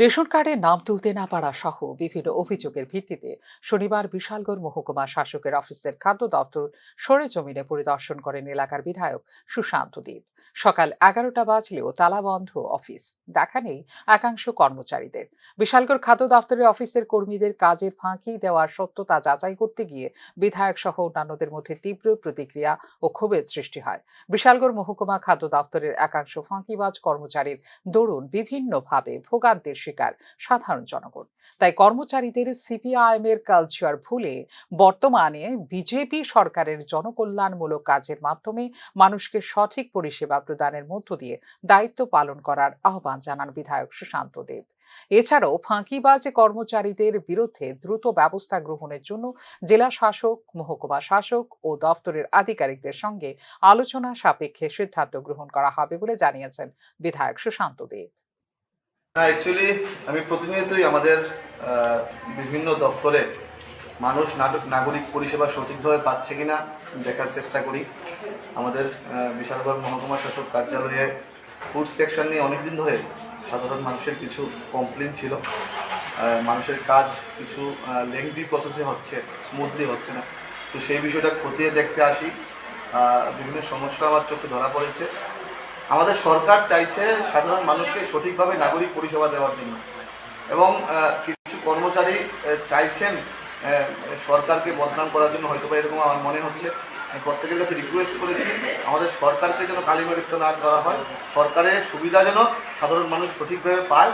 Ration কার্ডে নাম তুলতে না পারা সহ বিভিন্ন অভিযোগের ভিত্তিতে শনিবার বিশালগড় মহকুমা শাসকের অফিসের খাদ্য দপ্তর সরেজমিনে পরিদর্শন করেন এলাকার বিধায়ক সুশান্ত দেব সকাল এগারোটা বাজলেও তালাবন্ধ অফিস। দেখা নেই একাংশ কর্মচারীদের। বিশালগড় খাদ্য দপ্তরের অফিসের কর্মীদের কাজের ফাঁকি দেওয়ার সত্যতা যাচাই করতে গিয়ে বিধায়ক সহ অন্যান্যদের মধ্যে তীব্র প্রতিক্রিয়া ও ক্ষোভের সৃষ্টি হয়। বিশালগড় মহকুমা খাদ্য দপ্তরের একাংশ ফাঁকিবাজ কর্মচারীর দরুন বিভিন্নভাবে ভোগান্তির শিকার সাধারণ জনগণ। তাই কর্মচারীদের সিপিআইএম এর কালচার ভুলে বর্তমানে বিজেপি সরকারের জনকল্যাণমূলক কাজের মাধ্যমে মানুষকে সঠিক পরিষেবা প্রদানের মধ্য দিয়ে দায়িত্ব পালন করার আহ্বান জানান বিধায়ক সুশান্ত দেব। এছাড়াও ফাঁকিবাজ কর্মচারীদের বিরুদ্ধে দ্রুত ব্যবস্থা গ্রহণের জন্য জেলা শাসক, মহকুমা শাসক ও দপ্তরের আধিকারিকদের সঙ্গে আলোচনা সাপেক্ষে সিদ্ধান্ত গ্রহণ করা হবে বলে জানিয়েছেন বিধায়ক সুশান্ত দেব। না অ্যাকচুয়ালি আমি প্রতিনিয়তই আমাদের বিভিন্ন দপ্তরে মানুষ, নাটক, নাগরিক পরিষেবা সঠিকভাবে পাচ্ছে কিনা দেখার চেষ্টা করি। আমাদের বিশালগড় মহকুমা শাসক কার্যালয়ে ফুড সেকশন নিয়ে অনেকদিন ধরে সাধারণ মানুষের কিছু কমপ্লেন ছিল। মানুষের কাজ কিছু লেংদি প্রসেসে হচ্ছে স্মুথলি হচ্ছে না। তো সেই বিষয়টা খতিয়ে দেখতে আসি। বিভিন্ন সমস্যা আমার চোখে ধরা পড়েছে। আমাদের সরকার চাইছে সাধারণ মানুষকে সঠিকভাবে নাগরিক পরিষেবা দেওয়ার জন্য। এবং কিছু কর্মচারী চাইছেন সরকারকে বদনাম করার জন্য। হয়তো বা এরকম আমার মনে হচ্ছে। প্রত্যেকের কাছে রিকোয়েস্ট করেছি, আমাদের সরকারকে যেন কালিমালিপ্ত না করা হয়। সরকারের সুবিধা যেন সাধারণ মানুষ সঠিকভাবে পায়।